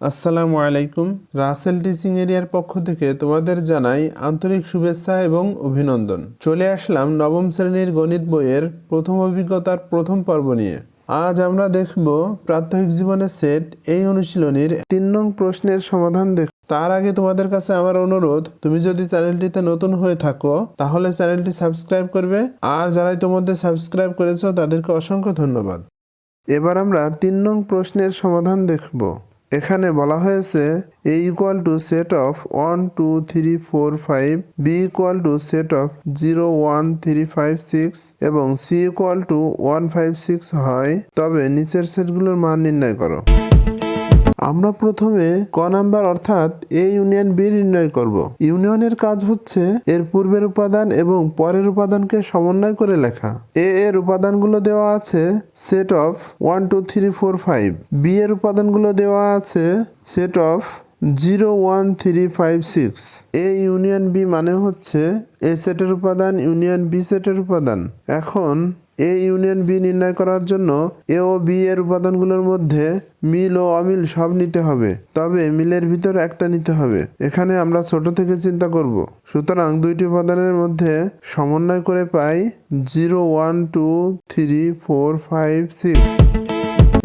আসসালামু আলাইকুম। রাসেল টিচিং এরিয়ার পক্ষ থেকে তোমাদের জানাই আন্তরিক শুভেচ্ছা এবং অভিনন্দন। চলে আসলাম নবম শ্রেণির গণিত বইয়ের প্রথম অভিজ্ঞতার প্রথম পর্ব নিয়ে। আজ আমরা দেখব প্রাত্যহিক জীবনের সেট এই অনুশীলনীর তিন নং প্রশ্নের সমাধান দেখ তার আগে তোমাদের কাছে আমার অনুরোধ, তুমি যদি চ্যানেলটিতে নতুন হয়ে থাকো, তাহলে চ্যানেলটি সাবস্ক্রাইব করবে। আর যারা ইতিমধ্যে সাবস্ক্রাইব করেছ, তাদেরকে অসংখ্য ধন্যবাদ। এবার আমরা তিন নং প্রশ্নের সমাধান দেখব। এখানে বলা হয়েছে A equal to set of one two three four five B equal to set of zero one three five six এবং C equal to one five six হয়, তবে নিচের সেটগুলোর মান নির্ণয় করো। আমরা প্রথমে ক নাম্বার অর্থাৎ এ ইউনিয়ন বি নির্ণয় করব। ইউনিয়নের কাজ হচ্ছে এর পূর্বের উপাদান এবং পরের উপাদানকে সমন্বয় করে লেখা। এ এর উপাদানগুলো দেওয়া আছে set of one two three four five B এর উপাদানগুলো দেওয়া আছে set of zero one three five six A union B মানে হচ্ছে এ সেটের উপাদান, ইউনিয়ন বি সেটের উপাদান। এখন এ ইউনিয়ন বি নির্ণয় করার জন্য এ ও বি এর উপাদানগুলোর মধ্যে মিল ও অমিল সব নিতে হবে। তবে মিলের ভিতর একটা নিতে হবে। এখানে আমরা ছোট থেকে চিন্তা করব। সুতরাং দুইটি উপাদানের মধ্যে সমন্বয় করে পাই zero one two three four five six.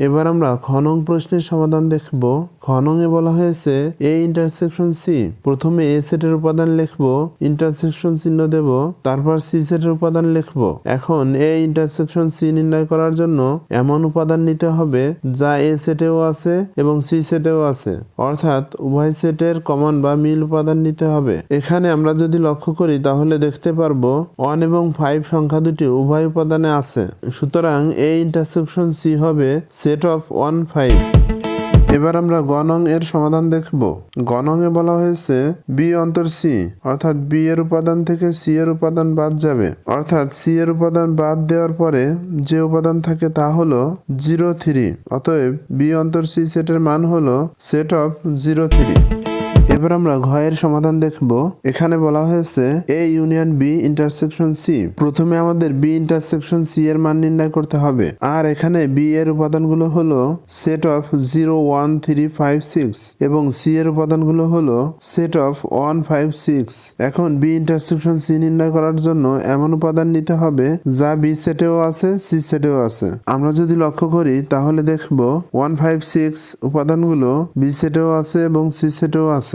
এবার আমরা খনং প্রশ্নের সমাধান দেখব। খনংয়ে বলা হয়েছে এ ইন্টারসেকশন সি প্রথমে এ সেটের উপাদান লিখব ইন্টারসেকশন চিহ্ন দেব, তারপর সি সেটের উপাদান লিখব। এখন এ ইন্টারসেকশন সি নির্ণয় করার জন্য এমন উপাদান নিতে হবে যা এ সেটেও আছে এবং সি সেটেও আছে। অর্থাৎ উভয় সেটের কমন বা মিল উপাদান নিতে হবে। এখানে আমরা যদি লক্ষ্য করি, তাহলে দেখতে পারব ওয়ান এবং ফাইভ সংখ্যা দুটি উভয় উপাদানে আছে। সুতরাং এ ইন্টারসেকশন সি হবে সেট অফ ওয়ান ফাইভ এবার আমরা গণং এর সমাধান দেখব। গণং এ বলা হয়েছে বি অন্তর সি অর্থাৎ বি এর উপাদান থেকে সি এর উপাদান বাদ যাবে। অর্থাৎ সি এর উপাদান বাদ দেওয়ার পরে যে উপাদান থাকে তা হলো জিরো থ্রি অতএব বি অন্তর সি সেটের মান হলো সেট অফ জিরো থ্রি এবার আমরা ঘয়ের সমাধান দেখব। এখানে বলা হয়েছে A union B intersection C প্রথমে আমাদের বি ইন্টারসেকশন সি এর মান নির্ণয় করতে হবে। আর এখানে বি এর উপাদানগুলো হলো set of zero one three five six এবং সি এর উপাদানগুলো হলো set of one five six এখন বি ইন্টারসেকশন সি নির্ণয় করার জন্য এমন উপাদান নিতে হবে যা বি সেটেও আছে সি সেটেও আছে। আমরা যদি লক্ষ্য করি, তাহলে দেখব ওয়ান ফাইভ সিক্স উপাদানগুলো বি সেটেও আছে এবং সি সেটেও আছে।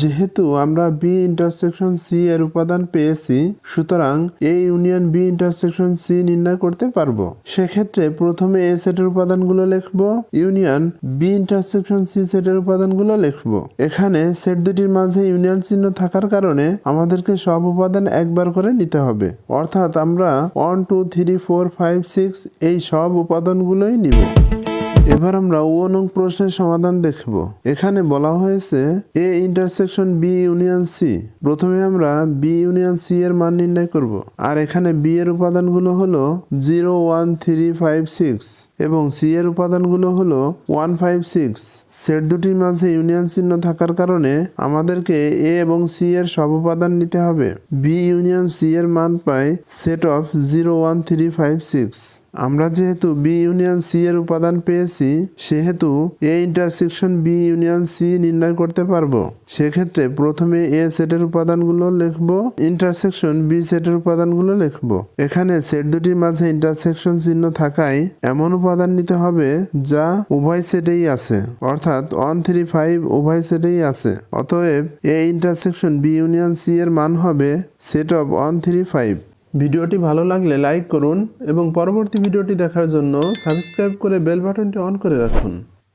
যেহেতু আমরা বি ইন্টারসেকশন সি এর উপাদান পেয়েছি, সুতরাং A union B intersection C নির্ণয় করতে পারব। সেক্ষেত্রে প্রথমে এ সেটের উপাদানগুলো লিখব ইউনিয়ন বি ইন্টারসেকশন সি সেটের উপাদানগুলো লিখব। এখানে সেট দুটির মাঝে ইউনিয়ন চিহ্ন থাকার কারণে আমাদেরকে সব উপাদান একবার করে নিতে হবে। অর্থাৎ আমরা one two three four five six এই সব উপাদানগুলোই নিব। এবার আমরা ও নং প্রশ্নের সমাধান দেখব। এখানে বলা হয়েছে A intersection B union C. প্রথমে আমরা বি ইউনিয়ন সি এর মান নির্ণয় করব। আর এখানে বি এর উপাদানগুলো হলো zero, one, three, five, six এবং সি এর উপাদানগুলো হলো ওয়ান, ফাইভ, সিক্স। সেট দুটির মাঝে ইউনিয়ন চিহ্ন থাকার কারণে আমাদেরকে এ এবং সি এর সব উপাদান নিতে হবে। বি ইউনিয়ন সি এর মান পাই set of zero, one, three, five, six. আমরা যেহেতু বি ইউনিয়ন সি এর উপাদান পেয়েছি, সেহেতু A intersection B union C নির্ণয় করতে পারব। সেক্ষেত্রে প্রথমে এ সেটের উপাদানগুলো লিখব ইন্টারসেকশন বি সেটের উপাদানগুলো লিখব। এখানে সেট দুটির মাঝে ইন্টারসেকশন চিহ্ন থাকায় এমন উপাদান নিতে হবে যা উভয় সেটেই আছে। অর্থাৎ ওয়ান থ্রি ফাইভ উভয় সেটেই আছে। অতএব A intersection B union C এর মান হবে set of one three five ভিডিওটি ভালো লাগলে লাইক করুন এবং পরবর্তী ভিডিওটি দেখার জন্য সাবস্ক্রাইব করে বেল বাটনটি অন করে রাখুন।